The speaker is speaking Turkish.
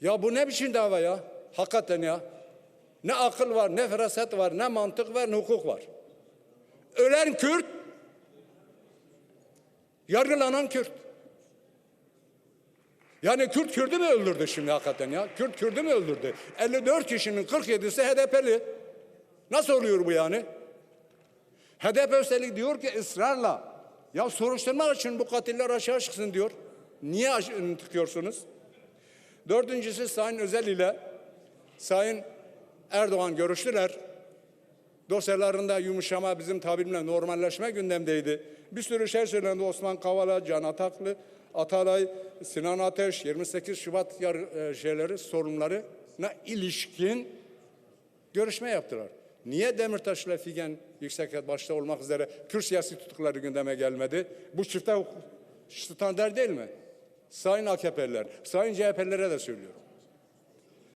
Ya bu ne biçim dava ya? Hakikaten ya. Ne akıl var, ne feraset var, ne mantık var, ne hukuk var. Ölen Kürt, yargılanan Kürt. Yani Kürt Kürt'ü mü öldürdü şimdi hakikaten ya? Kürt Kürt'ü mü öldürdü? 54 kişinin 47'si HDP'li. Nasıl oluyor bu yani? HDP üstelik diyor ki ısrarla ya soruşturmak için bu katiller aşağı çıksın diyor. Niye aş- tıkıyorsunuz? Dördüncüsü Sayın Özel ile Sayın Erdoğan görüştüler. Dosyalarında yumuşama bizim tabirimle normalleşme gündemdeydi. Bir sürü şey söylendi Osman Kavala, Can Ataklı, Atalay, Sinan Ateş, 28 Şubat yar, e, şeyleri, sorunlarına ilişkin görüşme yaptılar. Niye Demirtaş ile Figen Yüksekhet başta olmak üzere Kürt siyasi tutukları gündeme gelmedi? Bu çifte standart değil mi? Sayın AKP'liler, sayın CHP'lilere de söylüyorum.